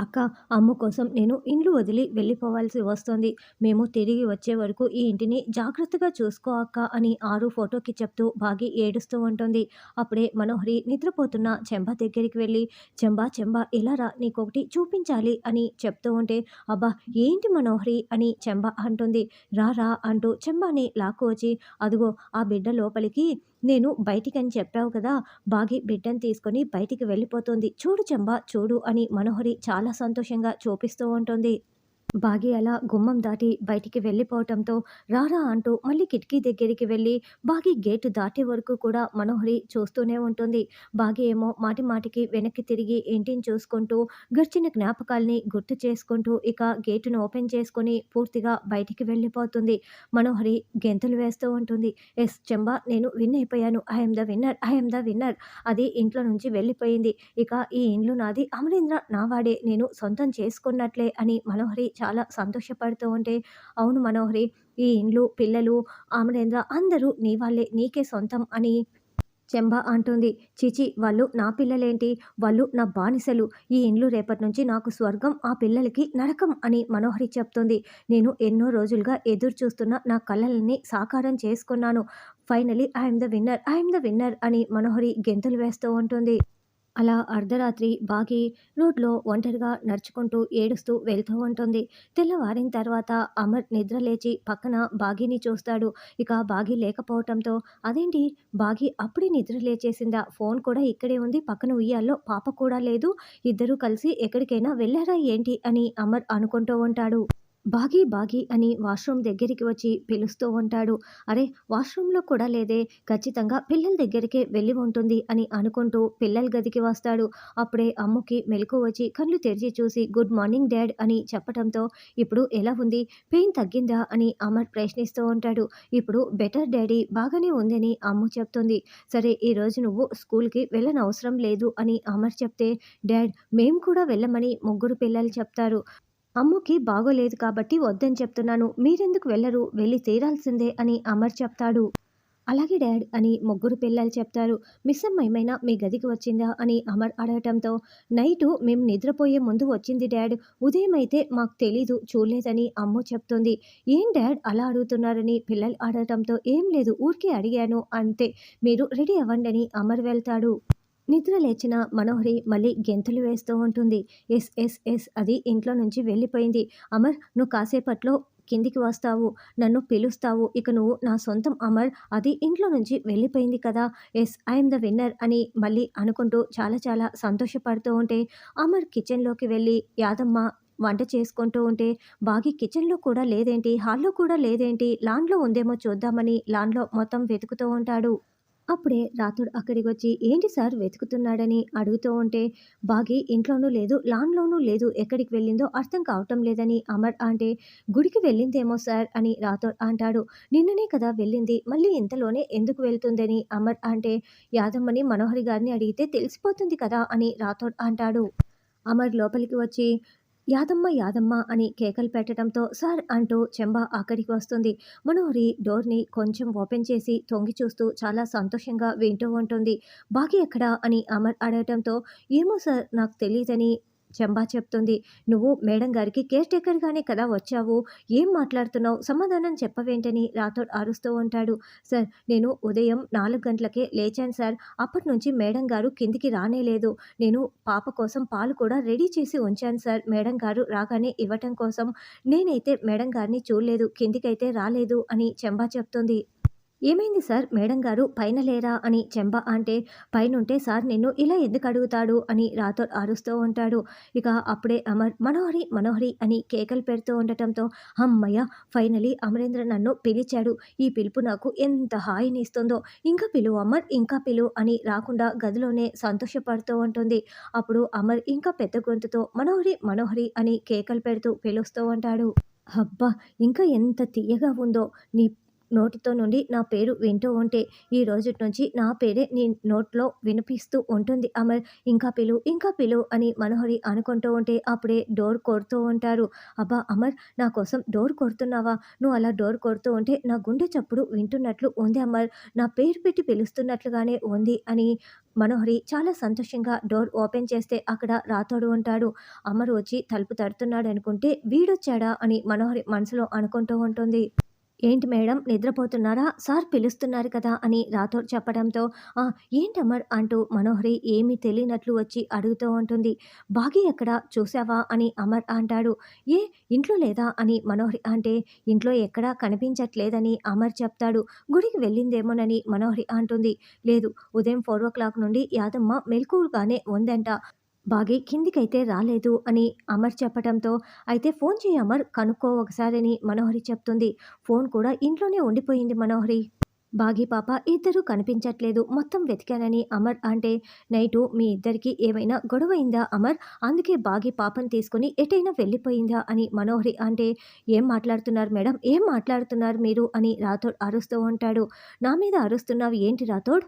అక్క అమ్ము కోసం నేను ఇండ్లు వదిలి వెళ్ళిపోవాల్సి వస్తుంది. మేము తిరిగి వచ్చే వరకు ఈ ఇంటిని జాగ్రత్తగా చూసుకో అక్క అని ఆరు ఫోటోకి చెప్తూ బాగి ఏడుస్తూ ఉంటుంది. అప్పుడే మనోహరి నిద్రపోతున్న చెంబ దగ్గరికి వెళ్ళి చెంబా చెంబా ఇలా రా నీకొకటి చూపించాలి అని చెప్తూ ఉంటే అబ్బా ఏంటి మనోహరి అని చెంబ అంటుంది. రా రా అంటూ చెంబాని లాక్కు వచ్చి అదిగో ఆ బిడ్డ లోపలికి నేను బయటికని చెప్పావు కదా బాగి బిడ్డను తీసుకొని బయటికి వెళ్ళిపోతుంది. చూడు చెంబా చూడు అని మనోహరి చాలా సంతోషంగా చూపిస్తూ ఉంటుంది. బాగి అలా గుమ్మం దాటి బయటికి వెళ్ళిపోవటంతో రారా అంటూ మళ్ళీ కిటికీ దగ్గరికి వెళ్ళి బాగి గేటు దాటే వరకు కూడా మనోహరి చూస్తూనే ఉంటుంది. బాగి ఏమో మాటి మాటికి వెనక్కి తిరిగి ఇంటిని చూసుకుంటూ గడిచిన జ్ఞాపకాల్ని గుర్తు చేసుకుంటూ ఇక గేటును ఓపెన్ చేసుకొని పూర్తిగా బయటికి వెళ్ళిపోతుంది. మనోహరి గెంతులు వేస్తూ ఉంటుంది. ఎస్ చెంబా నేను విన్ అయిపోయాను. I'm the winner I'm the winner. అది ఇంట్లో నుంచి వెళ్ళిపోయింది. ఇక ఈ ఇండ్లు నాది. అమరేంద్ర నావాడే నేను సొంతం చేసుకున్నట్లే అని మనోహరి చాలా సంతోషపడుతూ ఉంటే అవును మనోహరి ఈ ఇండ్లు పిల్లలు ఆమరేంద్ర అందరూ నీ వాళ్ళే నీకే సొంతం అని చెంబ అంటుంది. చిచి వాళ్ళు నా పిల్లలేంటి? వాళ్ళు నా బానిసలు. ఈ ఇండ్లు రేపటి నుంచి నాకు స్వర్గం ఆ పిల్లలకి నరకం అని మనోహరి చెప్తుంది. నేను ఎన్నో రోజులుగా ఎదురు చూస్తున్న నా కళలని సాకారం చేసుకున్నాను. Finally I'm the winner I'm the winner అని మనోహరి గెంతులు వేస్తూ ఉంటుంది. అలా అర్ధరాత్రి బాగి రోడ్లో ఒంటరిగా నడుచుకుంటూ ఏడుస్తూ వెళ్తూ ఉంటుంది. తెల్లవారిన తర్వాత అమర్ నిద్ర లేచి పక్కన బాగిని చూస్తాడు. ఇక బాగి లేకపోవటంతో అదేంటి? బాగి అప్పుడే నిద్ర లేచేసిందా? ఫోన్ కూడా ఇక్కడే ఉంది. పక్కన ఉయ్యాల్లో పాప కూడా లేదు. ఇద్దరూ కలిసి ఎక్కడికైనా వెళ్ళారా ఏంటి? అని అమర్ అనుకుంటూ ఉంటాడు. బాగి బాగి అని వాష్రూమ్ దగ్గరికి వచ్చి పిలుస్తూ ఉంటాడు. అరే వాష్రూమ్లో కూడా లేదే. ఖచ్చితంగా పిల్లల దగ్గరికే వెళ్ళి ఉంటుంది అని అనుకుంటూ పిల్లల గదికి వస్తాడు. అప్పుడే అమ్ముకి మెలకు వచ్చి కళ్ళు తెరిచి చూసి గుడ్ మార్నింగ్ డాడ్ అని చెప్పడంతో ఇప్పుడు ఎలా ఉంది? పెయిన్ తగ్గిందా? అని అమర్ ప్రశ్నిస్తూ ఉంటాడు. ఇప్పుడు బెటర్ డాడీ బాగానే ఉందని అమ్ము చెప్తుంది. సరే ఈరోజు నువ్వు స్కూల్కి వెళ్ళనవసరం లేదు అని అమర్ చెప్తే డాడ్ మేము కూడా వెళ్ళమని ముగ్గురు పిల్లలు చెప్తారు. అమ్ముకి బాగోలేదు కాబట్టి వద్దని చెప్తున్నాను. మీరెందుకు వెళ్ళరు? వెళ్ళి తీరాల్సిందే అని అమర్ చెప్తాడు. అలాగే డాడ్ అని ముగ్గురు పిల్లలు చెప్తారు. మిస్ అమ్మ ఏమైనా మీ గదికి వచ్చిందా అని అమర్ అడగటంతో నైటు మేము నిద్రపోయే ముందు వచ్చింది డాడ్. ఉదయం అయితే మాకు తెలీదు చూడలేదని అమ్ము చెప్తుంది. ఏం డాడ్ అలా అడుగుతున్నారని పిల్లలు అడగటంతో ఏం లేదు ఊరికే అడిగాను అంతే. మీరు రెడీ అవ్వండి అని అమర్ వెళ్తాడు. నిద్ర లేచిన మనోహరి మళ్ళీ గెంతులు వేస్తూ ఉంటుంది. ఎస్ ఎస్ ఎస్ అది ఇంట్లో నుంచి వెళ్ళిపోయింది. అమర్ నువ్వు కాసేపట్లో కిందికి వస్తావు. నన్ను పిలుస్తావు. ఇక నువ్వు నా సొంతం అమర్. అది ఇంట్లో నుంచి వెళ్ళిపోయింది కదా. ఎస్ ఐఎమ్ ద విన్నర్ అని మళ్ళీ అనుకుంటూ చాలా చాలా సంతోషపడుతూ ఉంటే అమర్ కిచెన్లోకి వెళ్ళి యాదమ్మ వంట చేసుకుంటూ ఉంటే బాగి కిచెన్లో కూడా లేదేంటి? హాల్లో కూడా లేదేంటి? లాన్లో ఉందేమో చూద్దామని లాన్లో మొత్తం వెతుకుతూ ఉంటాడు. అప్పుడే రాతుడు అక్కడికి వచ్చి ఏంటి సార్ వెతుకుతున్నాడని? అడుగుతూ ఉంటే బాగి ఇంట్లోనూ లేదు లాన్లోనూ లేదు ఎక్కడికి వెళ్ళిందో అర్థం కావటం లేదని అమర్ అంటే గుడికి వెళ్ళిందేమో సార్ అని రాథోడ్ అంటాడు. నిన్ననే కదా వెళ్ళింది మళ్ళీ ఇంతలోనే ఎందుకు వెళ్తుందని? అమర్ అంటే యాదమ్మని మనోహరి గారిని అడిగితే తెలిసిపోతుంది కదా అని రాథోడ్ అంటాడు. అమర్ లోపలికి వచ్చి యాదమ్మ యాదమ్మ అని కేకలు పెట్టడంతో సార్ అంటూ చెంబ అక్కడికి వస్తుంది. మనోహరి డోర్ని కొంచెం ఓపెన్ చేసి తొంగి చూస్తూ చాలా సంతోషంగా వింటూ ఉంటుంది. బాకీ ఎక్కడా అని అమర్ అడగటంతో ఏమో సార్ నాకు తెలియదని చెంబా చెప్తుంది. నువ్వు మేడం గారికి కేర్ టేకర్గానే కదా వచ్చావు? ఏం మాట్లాడుతున్నావు? సమాధానం చెప్పవేంటని? రాథోడ్ అరుస్తూ ఉంటాడు. సార్ నేను ఉదయం నాలుగు గంటలకే లేచాను సార్. అప్పటి నుంచి మేడం గారు కిందికి రానే లేదు నేను పాప కోసం పాలు కూడా రెడీ చేసి ఉంచాను సార్. మేడం గారు రాగానే ఇవ్వటం కోసం నేనైతే మేడం గారిని చూడలేదు. కిందికైతే రాలేదు అని చెంబా చెప్తుంది. ఏమైంది సార్? మేడం గారు పైన లేరా అని చెంబ అంటే పైనుంటే సార్ నిన్ను ఇలా ఎందుకు అడుగుతాడు అని రాథోడ్ అరుస్తూ ఉంటాడు. ఇక అప్పుడే అమర్ మనోహరి మనోహరి అని కేకలు పెడుతూ ఉండటంతో అమ్మయ్య ఫైనలీ అమరేంద్ర నన్ను పిలిచాడు. ఈ పిలుపు నాకు ఎంత హాయిని ఇస్తుందో ఇంకా పిలువు అమర్ ఇంకా పిలువు అని రాకుండా గదిలోనే సంతోషపడుతూ ఉంటుంది. అప్పుడు అమర్ ఇంకా పెద్ద గొంతుతో మనోహరి మనోహరి అని కేకలు పెడుతూ పిలుస్తూ ఉంటాడు. అబ్బా ఇంకా ఎంత తీయగా ఉందో. నీ నోటితో నుండి నా పేరు వింటూ ఉంటే ఈ రోజు నుంచి నా పేరే నీ నోట్లో వినిపిస్తూ ఉంటుంది అమర్. ఇంకా పిలు ఇంకా పిలు అని మనోహరి అనుకుంటూ ఉంటే అప్పుడే డోర్ కొడుతూ ఉంటారు. అబ్బా అమర్ నా కోసం డోర్ కొడుతున్నావా? నువ్వు అలా డోర్ కొడుతూ ఉంటే నా గుండె చప్పుడు వింటున్నట్లు ఉంది అమర్. నా పేరు పెట్టి పిలుస్తున్నట్లుగానే ఉంది అని మనోహరి చాలా సంతోషంగా డోర్ ఓపెన్ చేస్తే అక్కడ రాతోడు ఉంటాడు. అమర్ వచ్చి తలుపు తడుతున్నాడు అనుకుంటే వీడొచ్చాడా అని మనోహరి మనసులో అనుకుంటూ ఉంటుంది. ఏంటి మేడం నిద్రపోతున్నారా? సార్ పిలుస్తున్నారు కదా అని రాథోడ్ చెప్పడంతో ఏంటమ్మర్ అంటూ మనోహరి ఏమీ తెలియనట్లు వచ్చి అడుగుతూ ఉంటుంది. బాగి ఎక్కడ? చూసావా అని అమర్ అంటాడు. ఏ ఇంట్లో లేదా? అని మనోహరి అంటే ఇంట్లో ఎక్కడా కనిపించట్లేదని అమర్ చెప్తాడు. గుడికి వెళ్ళిందేమోనని మనోహరి అంటుంది. లేదు ఉదయం ఫోర్ ఓ క్లాక్ నుండి యాదమ్మ మెలకువగానే ఉందంట. బాగి కిందికైతే రాలేదు అని అమర్ చెప్పడంతో అయితే ఫోన్ చేయి అమర్ కనుక్కో ఒకసారని మనోహరి చెప్తుంది. ఫోన్ కూడా ఇంట్లోనే ఉండిపోయింది మనోహరి. బాగి పాప ఇద్దరు కనిపించట్లేదు మొత్తం వెతికానని అమర్ అంటే నైటు మీ ఇద్దరికి ఏమైనా గొడవ అయిందా అమర్? అందుకే బాగి పాపని తీసుకుని ఎటైనా వెళ్ళిపోయిందా అని మనోహరి అంటే ఏం మాట్లాడుతున్నారు మేడం? ఏం మాట్లాడుతున్నారు మీరు? అని రాథోడ్ అరుస్తూ ఉంటాడు. నా మీద అరుస్తున్నావు ఏంటి రాథోడ్?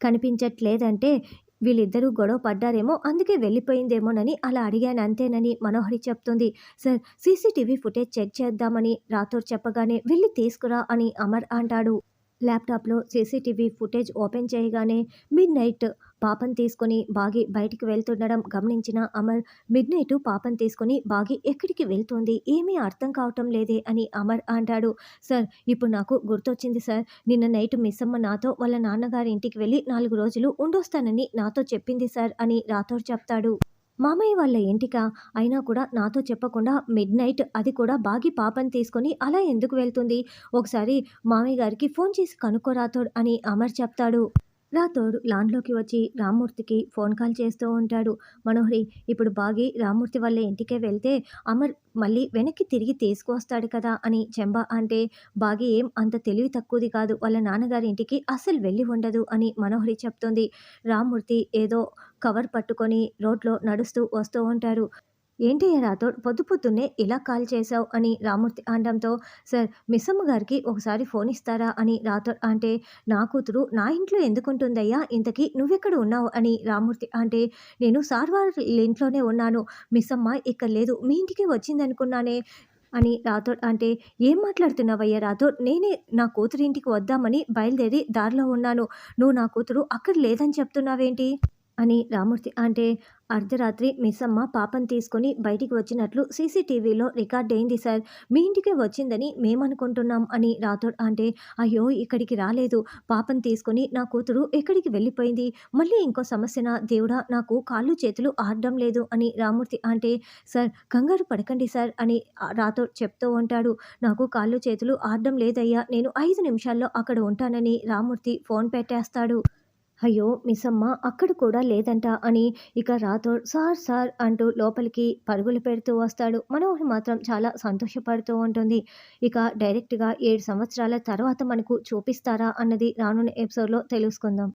కనిపించట్లేదంటే వీళ్ళిద్దరూ గొడవ పడ్డారేమో అందుకే వెళ్ళిపోయిందేమోనని అలా అడిగాను. అంతేనని మనోహరి చెప్తుంది. సార్ సీసీటీవీ ఫుటేజ్ చెక్ చేద్దామని రాథోర్ చెప్పగానే వెళ్ళి తీసుకురా అని అమర్ అంటాడు. ల్యాప్టాప్లో సీసీటీవీ ఫుటేజ్ ఓపెన్ చేయగానే మిడ్ నైట్ పాపను తీసుకొని బాగి బయటికి వెళ్తుండడం గమనించిన అమర్ మిడ్ నైట్ పాపను తీసుకొని బాగి ఎక్కడికి వెళ్తుంది? ఏమీ అర్థం కావటం లేదే అని అమర్ అంటాడు. సార్ ఇప్పుడు నాకు గుర్తొచ్చింది సార్. నిన్న నైట్ మిస్ అమ్మ నాతో వాళ్ళ నాన్నగారి ఇంటికి వెళ్ళి నాలుగు రోజులు ఉండొస్తానని నాతో చెప్పింది సార్ అని రాథోడ్ చెప్తాడు. మామయ్య వాళ్ళ ఇంటికా? అయినా కూడా నాతో చెప్పకుండా మిడ్ నైట్ అది కూడా బాగి పాపని తీసుకొని అలా ఎందుకు వెళ్తుంది? ఒకసారి మామయ్య గారికి ఫోన్ చేసి కనుక్కోరాతోడు అని అమర్ చెప్తాడు. రాథోడ్ లాన్లోకి వచ్చి రామ్మూర్తికి ఫోన్ కాల్ చేస్తూ ఉంటాడు. మనోహరి ఇప్పుడు బాగి రామ్మూర్తి వల్ల ఇంటికే వెళ్తే అమర్ మళ్ళీ వెనక్కి తిరిగి తీసుకువస్తాడు కదా అని చెంబా అంటే బాగి ఏం అంత తెలివి తక్కువది కాదు. వాళ్ళ నాన్నగారి ఇంటికి అస్సలు వెళ్ళి ఉండదు అని మనోహరి చెప్తుంది. రామ్మూర్తి ఏదో కవర్ పట్టుకొని రోడ్లో నడుస్తూ వస్తూ ఉంటారు ఏంటి రాథోడ్ పొద్దు పొద్దున్నే ఇలా కాల్ చేశావు అని రామూర్తి అనడంతో సార్ మిస్సమ్మ గారికి ఒకసారి ఫోన్ ఇస్తారా? అని రాథోడ్ అంటే నా కూతురు నా ఇంట్లో ఎందుకుంటుందయ్యా? ఇంతకీ నువ్వెక్కడ ఉన్నావు? అని రామూర్తి అంటే నేను సార్ వాళ్ళ ఇంట్లోనే ఉన్నాను. మిస్సమ్మ ఇక్కడ లేదు. మీ ఇంటికి వచ్చిందనుకున్నానే అని రాథోడ్ అంటే ఏం మాట్లాడుతున్నావయ్యా రాథోడ్ నేనే నా కూతురి ఇంటికి వద్దామని బయలుదేరి దారిలో ఉన్నాను. నువ్వు నా కూతురు అక్కడ లేదని చెప్తున్నావేంటి? అని రామూర్తి. అంటే అర్ధరాత్రి మిస్సమ్మ పాపం తీసుకొని బయటికి వచ్చినట్లు సీసీటీవీలో రికార్డ్ అయింది సార్. మీ ఇంటికే వచ్చిందని మేమనుకుంటున్నాం అని రాథోడ్ అంటే అయ్యో ఇక్కడికి రాలేదు. పాపం తీసుకొని నా కూతురు ఎక్కడికి వెళ్ళిపోయింది? మళ్ళీ ఇంకో సమస్యన? దేవుడా నాకు కాళ్ళు చేతులు ఆడడం లేదు అని రామూర్తి అంటే సార్ కంగారు పడకండి సార్ అని రాథోడ్ చెప్తూ ఉంటాడు. నాకు కాళ్ళు చేతులు ఆడడం లేదయ్యా నేను ఐదు నిమిషాల్లో అక్కడ ఉంటానని రామూర్తి ఫోన్ పెట్టేస్తాడు. అయ్యో మిస్సమ్మ అక్కడ కూడా లేదంట అని ఇక రాథోడ్ సార్ సార్ అంటూ లోపలికి పరుగులు పెడుతూ వస్తాడు. మనోహర్ మాత్రం చాలా సంతోషపడుతూ ఉంటుంది. ఇక డైరెక్ట్గా ఏడు సంవత్సరాల తర్వాత మనకు చూపిస్తారా అన్నది రానున్న ఎపిసోడ్లో తెలుసుకుందాం.